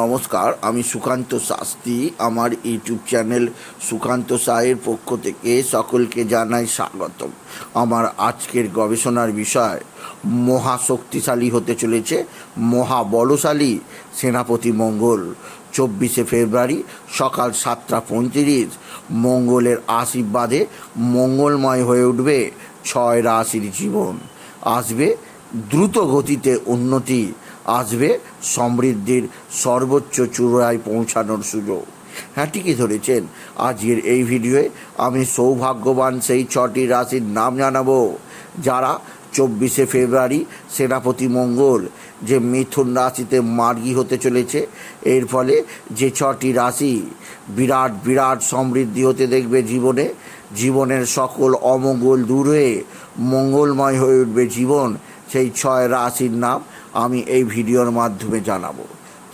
নমস্কার, আমি সুকান্ত শাস্ত্রী। আমার ইউটিউব চ্যানেল সুকান্ত সাহের পক্ষ থেকে সকলকে জানাই স্বাগতম। আমার আজকের গবেষণার বিষয়, মহা শক্তিশালী হতে চলেছে, মহা বলশালী সেনাপতি মঙ্গল। চব্বিশে ফেব্রুয়ারি সকাল সাতটা পঁয়ত্রিশ, মঙ্গলের আশীর্বাদে মঙ্গলময় হয়ে উঠবে ছয় রাশির জীবন। আসবে দ্রুত গতিতে উন্নতি আসবে সমৃদ্ধির সর্বোচ্চ চূড়ায় পৌঁছানোর সুযোগ। হ্যাঁ ঠিকই ধরেছেন। আজকের এই ভিডিওয়ে আমি সৌভাগ্যবান সেই ছটি রাশির নাম জানাব, যারা চব্বিশে ফেব্রুয়ারি, সেনাপতি মঙ্গল, যে মিথুন রাশিতে মার্গী হতে চলেছে। এর ফলে যে ছটি রাশি বিরাট বিরাট সমৃদ্ধি হতে দেখবে জীবনে। জীবনের সকল অমঙ্গল দূর হয়ে মঙ্গলময় হয়ে উঠবে জীবন। সেই ছয় রাশির নাম আমি এই ভিডিওর মাধ্যমে জানাব।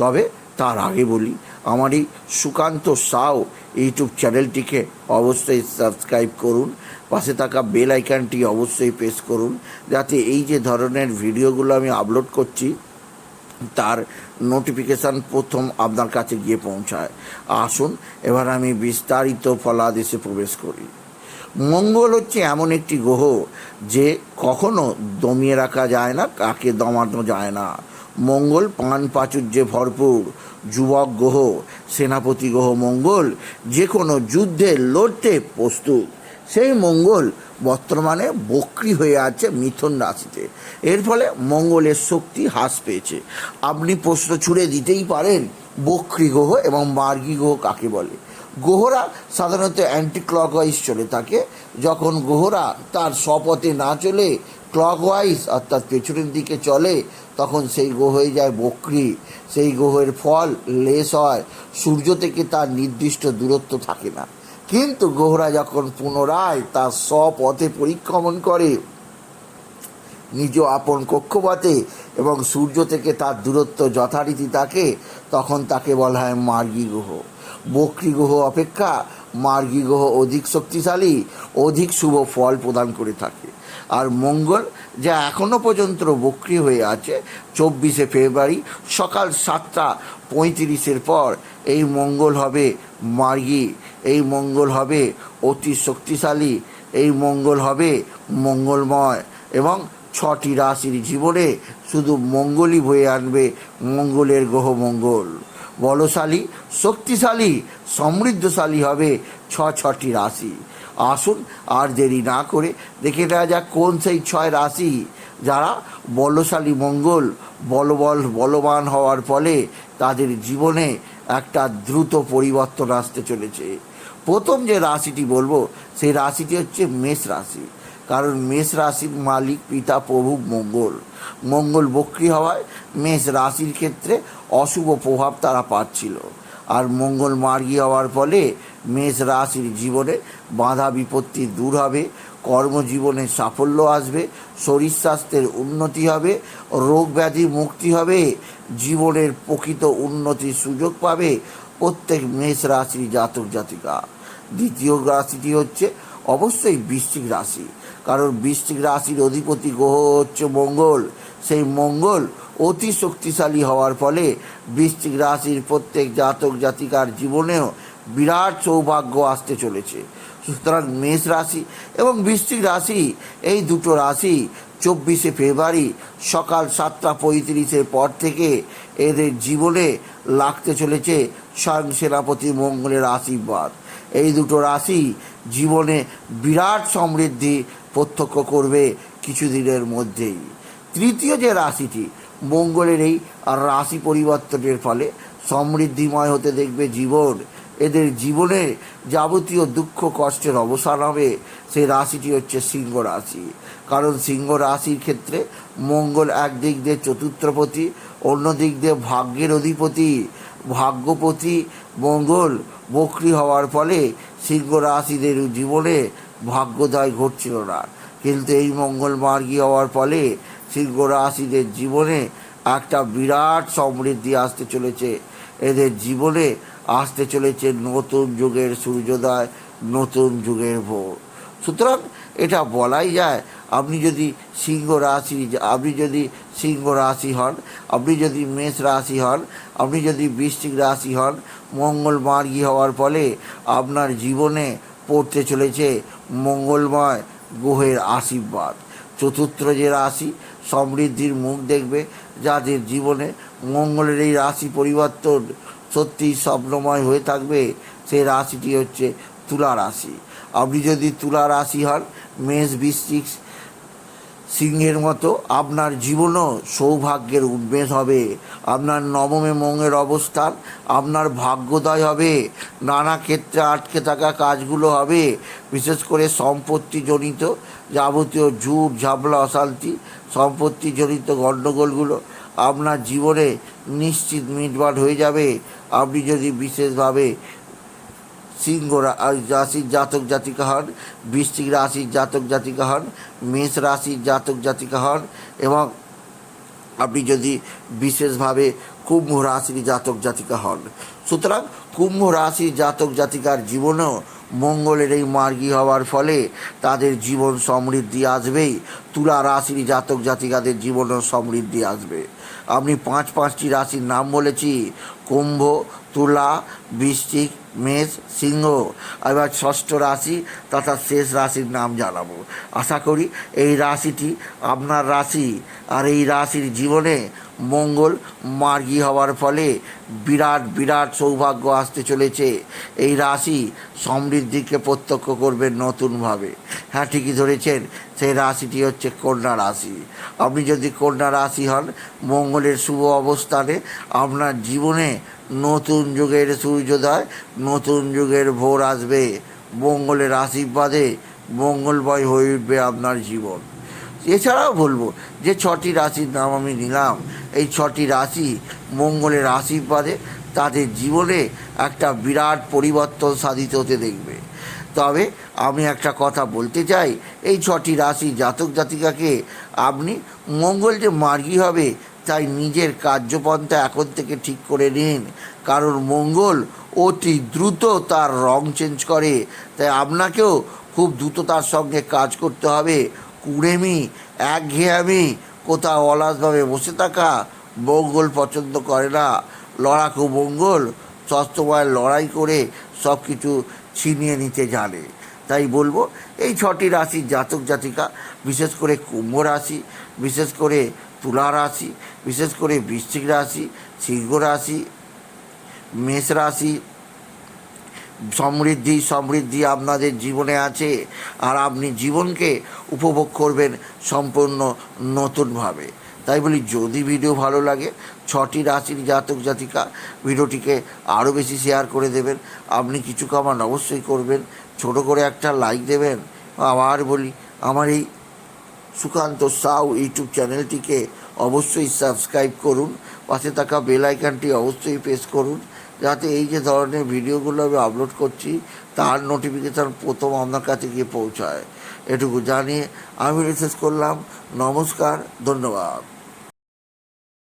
তবে তার আগে বলি আমার এই সুকান্ত সাও ইউটিউব চ্যানেলটিকে অবশ্যই সাবস্ক্রাইব করুন, পাশে থাকা বেল আইকনটি অবশ্যই প্রেস করুন, যাতে এই যে ধরনের ভিডিওগুলো আমি আপলোড করছি, তার নোটিফিকেশান প্রথম আপনার কাছে গিয়ে পৌঁছায়। আসুন, এবার আমি বিস্তারিত ফলাদেশে প্রবেশ করি। মঙ্গল হচ্ছে এমন একটি গ্রহ যে কখনো দমিয়ে রাখা যায় না, কাকে দমানো যায় না। মঙ্গল পান প্রাচুর্যে ভরপুর যুবক গ্রহ, সেনাপতি গ্রহ মঙ্গল, যে কোনো যুদ্ধে লড়তে প্রস্তুত। সেই মঙ্গল বর্তমানে বক্রি হয়ে আছে মিথুন রাশিতে। এর ফলে মঙ্গলের শক্তি হ্রাস পেয়েছে। আপনি প্রশ্ন ছুড়ে দিতেই পারেন, বক্রি গ্রহ এবং মার্গী গ্রহ কাকে বলে? গ্রহরা সাধারণত অ্যান্টি ক্লকওয়াইজ চলে থাকে যখন গ্রহরা তার স্বপথে না চলে ক্লকওয়াইজ অর্থাৎ পেছনের দিকে চলে, তখন সেই গ্রহ হয়ে যায় বক্রি। সেই গ্রহের ফল লেস হয়, সূর্য থেকে তার নির্দিষ্ট দূরত্ব থাকে না। কিন্তু গ্রহরা যখন পুনরায় তার স্বপথে পরিক্রমণ করে, নিজ আপন কক্ষপথে এবং সূর্য থেকে তার দূরত্ব যথারীতি থাকে তখন তাকে বলা হয় মার্গী গ্রহ বক্রি গ্রহ অপেক্ষা মার্গী গ্রহ অধিক শক্তিশালী, অধিক শুভ ফল প্রদান করে থাকে। আর মঙ্গল, যা এখনও পর্যন্ত বক্রি হয়ে আছে, চব্বিশে ফেব্রুয়ারি সকাল সাতটা পঁয়ত্রিশের পর, এই মঙ্গল হবে মার্গী, এই মঙ্গল হবে অতি শক্তিশালী, এই মঙ্গল হবে মঙ্গলময় এবং ছটি রাশির জীবনে শুধু মঙ্গলই বয়ে আনবে মঙ্গলের গ্রহ মঙ্গল। বলশালী, শক্তিশালী, সমৃদ্ধশালী হবে ছ ছটি রাশি। আসুন আর দেরি না করে দেখে নেওয়া যাক কোন সেই ছয় রাশি যারা বলশালী মঙ্গল, বলবল, বলবান হওয়ার ফলে তাদের জীবনে একটা দ্রুত পরিবর্তন আসতে চলেছে। প্রথম যে রাশিটি বলব, সেই রাশিটি হচ্ছে মেষ রাশি। কারণ মেষ রাশির মালিক, পিতা, প্রভু, মঙ্গল। মঙ্গল বক্রি হওয়ায় মেষ রাশির ক্ষেত্রে অশুভ প্রভাব তারা পাচ্ছিল। আর মঙ্গল মার্গী হওয়ার ফলে মেষ রাশির জীবনে বাধা বিপত্তি দূর হবে, কর্মজীবনে সাফল্য আসবে, শরীর স্বাস্থ্যের উন্নতি হবে, রোগ ব্যাধি মুক্তি হবে, জীবনের প্রকৃত উন্নতির সুযোগ পাবে প্রত্যেক মেষ রাশির জাতক জাতিকা। দ্বিতীয় রাশিটি হচ্ছে অবশ্যই বৃশ্চিক রাশি। কারণ বৃষ্টিক রাশির অধিপতি গ্রহ হচ্ছে মঙ্গল। সেই মঙ্গল অতি শক্তিশালী হওয়ার ফলে বৃষ্টিক রাশির প্রত্যেক জাতক জাতিকার জীবনেও বিরাট সৌভাগ্য আসতে চলেছে। সুতরাং মেষ রাশি এবং বৃশ্চিক রাশি, এই দুটো রাশি চব্বিশে ফেব্রুয়ারি সকাল সাতটা পঁয়ত্রিশের পর থেকে এদের জীবনে লাগতে চলেছে স্বয়ং সেনাপতি মঙ্গলের আশীর্বাদ। এই দুটো রাশি জীবনে বিরাট সমৃদ্ধি প্রত্যক্ষ করবে কিছুদিনের মধ্যেই। তৃতীয় যে রাশিটি, মঙ্গলের এই রাশি পরিবর্তনের ফলে সমৃদ্ধিময় হতে দেখবে জীবন। এদের জীবনে যাবতীয় দুঃখ, কষ্টের অবসান হবে সেই রাশিটি হচ্ছে সিংহ রাশি। কারণ সিংহ রাশির ক্ষেত্রে মঙ্গল একদিক দিয়ে চতুর্থপতি অন্য দিক দিয়ে ভাগ্যের অধিপতি, ভাগ্যপতি মঙ্গল বকরি হওয়ার ফলে সিংহ রাশিদের জীবনে ভাগ্যোদয় ঘটছিল না। কিন্তু এই মঙ্গল মার্গী হওয়ার ফলে সিংহ রাশিদের জীবনে একটা বিরাট সমৃদ্ধি আসতে চলেছে। এদের জীবনে আসতে চলেছে নতুন যুগের সূর্যোদয়, নতুন যুগের ভোর। সুতরাং এটা বলাই যায়, আপনি যদি সিংহ রাশি, আপনি যদি সিংহ রাশি হন, আপনি যদি মেষ রাশি হন, আপনি যদি বৃশ্চিক রাশি হন মঙ্গল মার্গী হওয়ার ফলে আপনার জীবনে পড়তে চলেছে মঙ্গলময় গ্রহের আশীর্বাদ। চতুর্থ যে রাশি, সমৃদ্ধির মুখ দেখবে, যাদের জীবনে মঙ্গলের এই রাশি পরিবর্তন সত্যি স্বপ্নময় হয়ে থাকবে সেই রাশিটি হচ্ছে তুলা রাশি। আপনি যদি তুলা রাশি হন, মেষ, বৃশ্চিক, সিংহের মতো, আপনার জীবনও সৌভাগ্যের উন্মেষ হবে। আপনার নবমে মঙ্গের অবস্থান, আপনার ভাগ্যোদয় হবে। নানা ক্ষেত্রে আটকে থাকা কাজগুলো হবে। বিশেষ করে সম্পত্তিজনিত যাবতীয় ঝুট ঝাবলা অশান্তি, সম্পত্তিজনিত গণ্ডগোলগুলো আপনার জীবনে নিশ্চিত মিটমাট হয়ে যাবে। আপনি যদি বিশেষভাবে সিংহ রাশির জাতক জাতিকা হন, বৃশ্চিক রাশির জাতক জাতিকা হন, মেষ রাশির জাতক জাতিকা হন এবং আপনি যদি বিশেষভাবে কুম্ভ রাশির জাতক জাতিকা হন। সুতরাং কুম্ভ রাশির জাতক জাতিকার জীবনেও মঙ্গলের এই মার্গী হওয়ার ফলে তাদের জীবন সমৃদ্ধি আসবেই, তুলা রাশির জাতক জাতিকাদের জীবনেও সমৃদ্ধি আসবে। আপনি পাঁচ পাঁচটি রাশির নাম বলেছি, কুম্ভ, তুলা, বৃশ্চিক মেষ, সিংহ, এবার ষষ্ঠ রাশি, তথা শেষ রাশির নাম জানাব। আশা করি এই রাশিটি আপনার রাশি আর এই রাশির জীবনে মঙ্গল মার্গী হওয়ার ফলে বিরাট বিরাট সৌভাগ্য আসতে চলেছে। এই রাশি সমৃদ্ধিকে প্রত্যক্ষ করবে নতুনভাবে। হ্যাঁ ঠিকই ধরেছেন, সেই রাশিটি হচ্ছে কন্যা রাশি। আপনি যদি কন্যা রাশি হন, মঙ্গলের শুভ অবস্থানে আপনার জীবনে নতুন যুগের সূর্যোদয়, নতুন যুগের ভোর আসবে। মঙ্গলের আশীর্বাদে মঙ্গলময় হয়ে উঠবে আপনার জীবন। এছাড়াও বলব যে ছটি রাশির নাম আমি নিলাম। এই ছটি রাশি মঙ্গলের আশীর্বাদে তাদের জীবনে একটা বিরাট পরিবর্তন সাধিত হতে দেখবে। তবে আমি একটা কথা বলতে চাই, এই ছটি রাশি জাতক জাতিকাকে আপনি মঙ্গল যে মার্গী হবে তাই নিজের কার্যপন্থা এখন থেকে ঠিক করে নিন। কারণ মঙ্গল অতি দ্রুত তার রং চেঞ্জ করে, তাই আপনাকেও খুব দ্রুততার সঙ্গে কাজ করতে হবে। কুড়েমি, একঘেয়ামি, কোথাও অলাসভাবে বসে থাকা মঙ্গল পছন্দ করে না। লড়াকু মঙ্গল স্বাস্থ্যময় লড়াই করে সব কিছু ছিনিয়ে নিতে জানে। তাই বলব, এই ছটি রাশির জাতক জাতিকা, বিশেষ করে কুম্ভ রাশি, বিশেষ করে তুলা রাশি, বিশেষ করে বৃশ্চিক রাশি, সিংহ রাশি, মেষ রাশি সমৃদ্ধি সমৃদ্ধি আপনাদের জীবনে আছে আর আপনি জীবনকে উপভোগ করবেন সম্পূর্ণ নতুনভাবে। তাই বলি, যদি ভিডিও ভালো লাগে, ছটি রাশির জাতক জাতিকা ভিডিওটিকে আরও বেশি শেয়ার করে দেবেন। আপনি কিছু কামান অবশ্যই করবেন। ছোট করে একটা লাইক দেবেন। আবার বলি, আমার এই সুকান্ত সাউ ইউটিউব চ্যানেলটিকে অবশ্যই সাবস্ক্রাইব করুন। পাশে থাকা বেল আইকনটি অবশ্যই প্রেস করুন। যাতে এই যে ধরনের ভিডিওগুলো আমি আপলোড করছি, তার নোটিফিকেশান প্রথম আপনার কাছে গিয়ে পৌঁছায়। এটুকু জানিয়ে আমি রিসেস করলাম। নমস্কার, ধন্যবাদ।